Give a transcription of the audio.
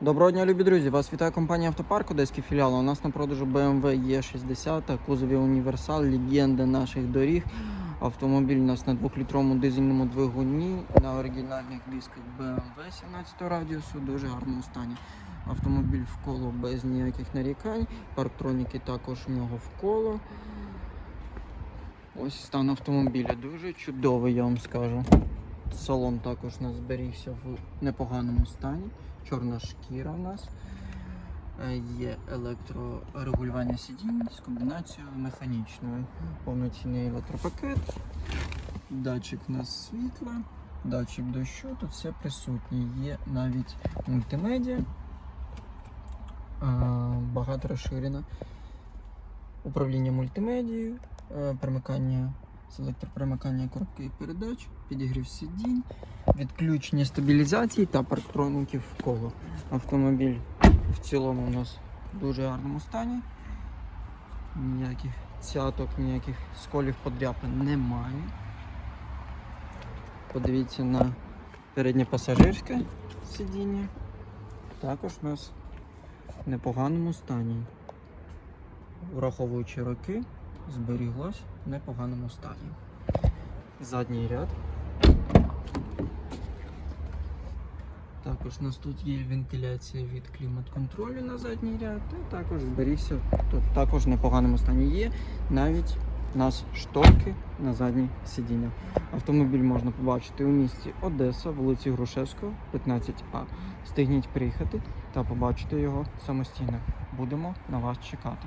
Доброго дня, любі друзі! Вас вітає компанія Автопарк Одеський філіал. У нас на продажу BMW E60, кузові універсал, легенда наших доріг. Автомобіль у нас на 2-літровому дизельному двигуні на оригінальних дисках BMW 17 радіусу, дуже гарному стані. Автомобіль в коло без ніяких нарікань. Парктроніки також в нього в коло. Ось стан автомобіля дуже чудовий, я вам скажу. Салон також у нас зберігся в непоганому стані. Чорна шкіра у нас. Е, Є електрорегулювання сидінь з комбінацією механічною. Повноцінний електропакет. Датчик у нас світла, датчик дощу, тут все присутнє. Є навіть мультимедіа, е, багато розширено. Управління мультимедією, е, перемикання з електропримикання коробки передач, підігрів сидінь, відключення стабілізації та парктроніків в коло. Автомобіль в цілому у нас в дуже гарному стані. Ніяких цяток, ніяких сколів подряпин немає. Подивіться на переднє пасажирське сидіння. Також у нас в непоганому стані. Враховуючи роки, зберіглось в непоганому стані. Задній ряд. Також у нас тут є вентиляція від клімат-контролю на задній ряд, і також зберігся тут також в непоганому стані є навіть у нас шторки на заднє сидіння. Автомобіль можна побачити у місті Одеса, вулиці Грушевського, 15А. Встигніть приїхати та побачити його самостійно. Будемо на вас чекати.